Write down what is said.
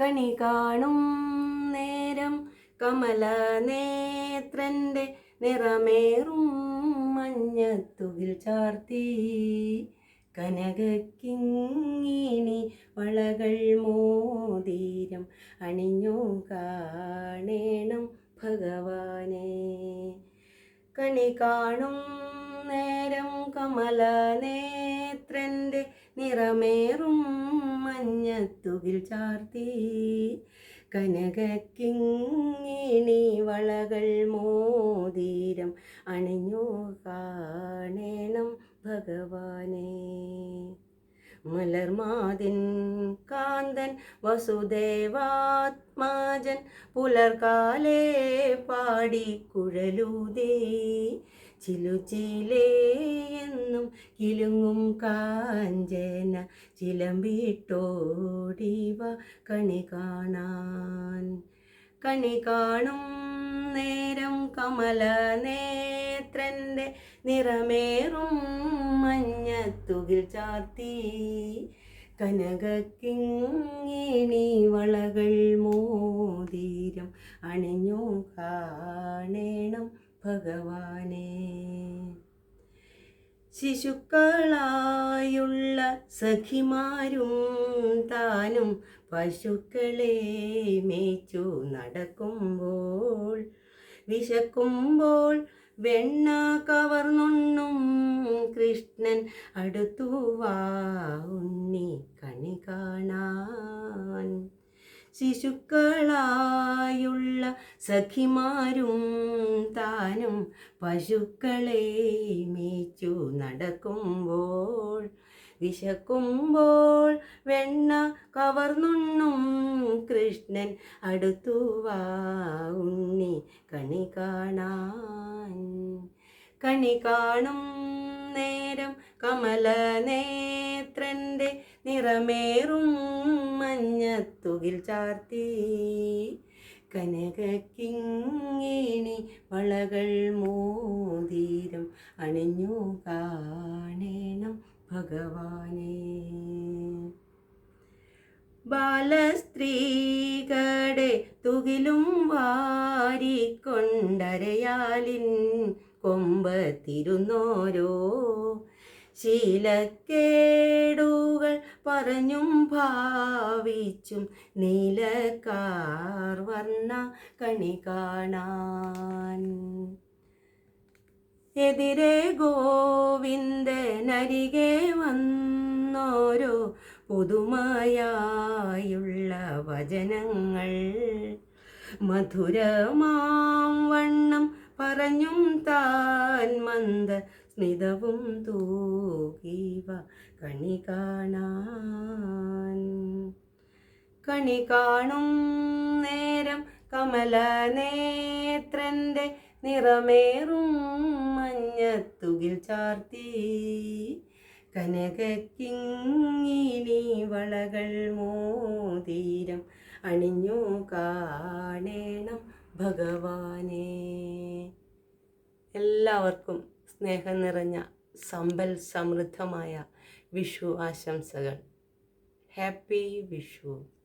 കണി കാണും നേരം. കമല നേത്രന്റെ നിറമേറും മഞ്ഞത്തുകിൽ ചാർത്തി. കനകക്കിങ്ങിണി വളകൾ മോതീരം അണിഞ്ഞു കാണേണം ഭഗവാനെ. കണി കാണും നേരം കമല നേത്രന്റെ നിറമേറും മഞ്ഞത്തുകിൽ ചാർത്തി. കനകക്കിങ്ങിണി വളകൾ മോതിരം അണിഞ്ഞു കാണേണം ഭഗവാനെ. മലർമാതിൻ കാന്തൻ വസുദേവാത്മാജൻ പുലർകാലേ പാടി കുഴലൂതേ. ചിലുചിലേ എന്നും കിലുങ്ങും കാഞ്ചന ചിലമ്പിട്ടോടിവ കണി കാണാൻ. കണി കാണും നേരം കമല നേത്രന്റെ നിറമേറും മഞ്ഞത്തുകിൽ ചാർത്തി. കനകക്കിങ്ങിണി വളകൾ മോതിരം അണിഞ്ഞു കാണേണം. ഭഗവാനെ. ശിശുക്കളായുള്ള സഖിമാരും താനും പശുക്കളെ മേച്ചു നടക്കുമ്പോൾ വിശക്കുമ്പോൾ വെണ്ണ കവർന്നുണ്ണും കൃഷ്ണൻ അടുത്തു വാ ഉണ്ണി കണി കാണാൻ. ശിശുക്കളായുള്ള സഖിമാരും താനും പശുക്കളെ മേച്ചു നടക്കുമ്പോൾ വിശക്കുമ്പോൾ വെണ്ണ കവർന്നുണ്ണും കൃഷ്ണൻ അടുത്തു വാ ഉണ്ണി കണി കാണാൻ. കണി കാണും നേരം കമല നേത്രന്റെ നിറമേറും മഞ്ഞത്തുകിൽ ചാർത്തി. കനകക്കിങ്ങിണി വളകൾ മോതിരം അണിഞ്ഞു കാണേണം ഭഗവാനെ. ബാലസ്ത്രീകടെ തുകിലും വാരിക്കൊണ്ടരയാലിൻ കൊമ്പത്തിരുന്നോരോ. ശീലക്കേടുകൾ പറഞ്ഞും ഭാവിച്ചും നീലക്കാർ വർണ കണി കാണാൻ. എതിരെ ഗോവിന്ദനരികെ വന്നോരോ പുതുമയായുള്ള വചനങ്ങൾ. മധുരമാം വണ്ണം പറഞ്ഞും താൻ മന്ദ സ്മിതവും തൂകീവ കണി കാണാൻ കണി കാണും നേരം കമല നേത്രന്റെ നിറമേറും മഞ്ഞത്തുകിൽ ചാർത്തി. കനകക്കിങ്ങിനി വളകൾ മോതീരം അണിഞ്ഞു കാണേണം ഭഗവാനെ. എല്ലാവർക്കും സ്നേഹം നിറഞ്ഞ സമ്പൽ സമൃദ്ധമായ വിഷു ആശംസകൾ. ഹാപ്പി വിഷു.